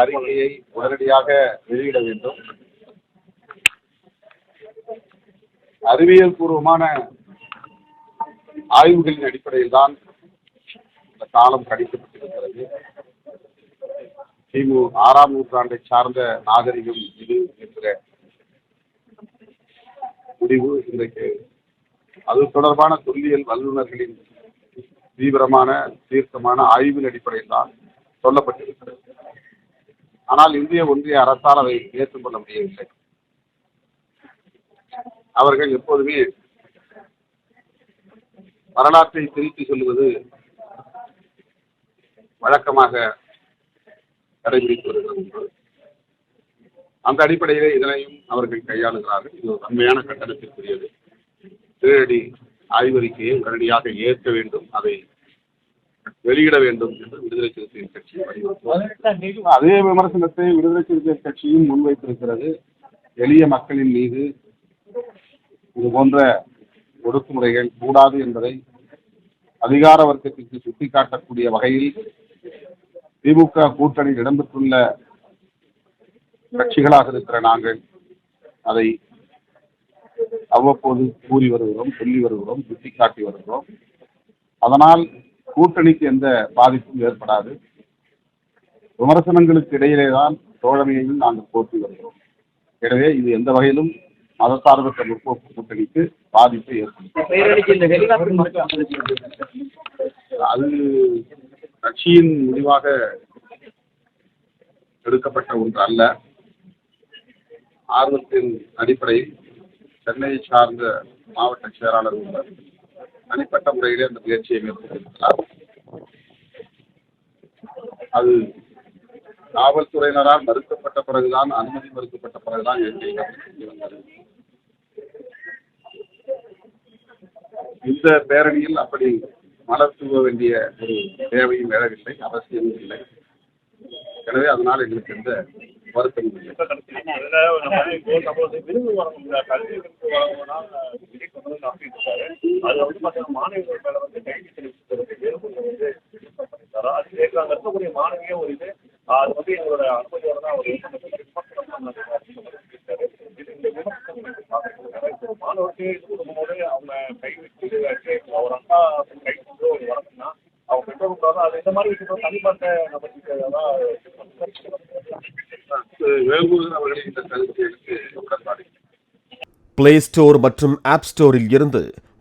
அறிக்கையை உடனடியாக வெளியிட வேண்டும். அறிவியல் பூர்வமான ஆய்வுகளின் அடிப்படையில் தான் இந்த காலம் கணிக்கப்பட்டிருக்கிறது. கிமு ஆறாம் நூற்றாண்டை சார்ந்த நாகரிகம் இது என்ற முடிவு இன்றைக்கு. அது தொடர்பான தொல்லியல் வல்லுநர்களின் தீவிரமான தீர்க்கமான ஆய்வின் அடிப்படையில் தான் சொல்லப்பட்டிருக்கிறது. ஆனால் இந்திய ஒன்றிய அரசால் அதை ஏற்றுக்கொள்ள முடியவில்லை. அவர்கள் எப்போதுமே வரலாற்றை திருத்தி சொல்லுவது வழக்கமாக கடைபிடித்து வருகிறது அந்த அடிப்படையிலே இதனையும் அவர்கள் கையாளுகிறார்கள். இது ஒரு உண்மையான கட்டணத்திற்குரியது. திருநடி ஆய்வறிக்கையை உடனடியாக ஏற்க வேண்டும். அதை வெளியிட வேண்டும் என்று விடுதலை சிறுத்தைகள் கட்சி அதே விமர்சனத்தை விடுதலை சிறுத்தைகள் கட்சியும் முன்வைத்திருக்கிறது. எளிய மக்களின் மீது இது போன்ற ஒடுக்குமுறைகள் கூடாது என்பதை அதிகார வர்க்கத்திற்கு சுட்டிக்காட்டக்கூடிய வகையில் திமுக கூட்டணியில் இடம்பெற்றுள்ள கட்சிகளாக இருக்கிற நாங்கள் அதை அவ்வப்போது கூறி வருகிறோம் சொல்லி வருகிறோம் சுட்டிக்காட்டி வருகிறோம். அதனால் கூட்டணிக்கு எந்த பாதிப்பும் ஏற்படாது. விமர்சனங்களுக்கு இடையிலே தான் தோழமையையும் நாங்கள் போற்றி வருகிறோம். எனவே இது எந்த வகையிலும் மதசார்பற்ற முற்போக்கு கூட்டணிக்கு பாதிப்பை ஏற்படுத்தும். அது கட்சியின் முடிவாக எடுக்கப்பட்ட ஒன்று அல்ல. ஆர்வத்தின் அடிப்படையில் சென்னையை சார்ந்த மாவட்ட செயலாளர் உள்ளார் தனிப்பட்ட முறையிலே அந்த முயற்சியை மேற்கொண்டிருக்கிறார் அது காவல்துறையினரால் மறுக்கப்பட்ட பிறகுதான் அனுமதி மறுக்கப்பட்ட பிறகுதான் எங்களை இந்த பேரணியில் அப்படி மலர் தூவ வேண்டிய ஒரு தேவையும் எழவில்லை அவசியமும் இல்லை. எனவே அதனால் எங்களுக்கு எந்த வருத்தமும் இல்லை. அது வந்து பார்த்தீங்கன்னா மாணவிகள் மேல வந்து கைது விருது வந்து பண்ணிட்டாரோ அது கேட்க அங்க இருக்கக்கூடிய மாணவியே ஒரு இது. அது வந்து எங்களோட அனுமதியோட தான் அவர் விமர்சனம் பண்ணாரு. இந்த விமர்சனம் மாணவருக்கு குடும்பமோடு அவங்க கை விட்டு அவர் அக்கா கை கொண்டு ஒரு வழக்குனா அவங்க பெற்றோருக்காக அது இந்த மாதிரி விஷயங்கள் தனிப்பட்ட அதான் வேல்முருகன் அவர்களின் இந்த உடன்பாடு இல்லை. பிளே ஸ்டோர் மற்றும் ஆப் ஸ்டோரில் இருந்து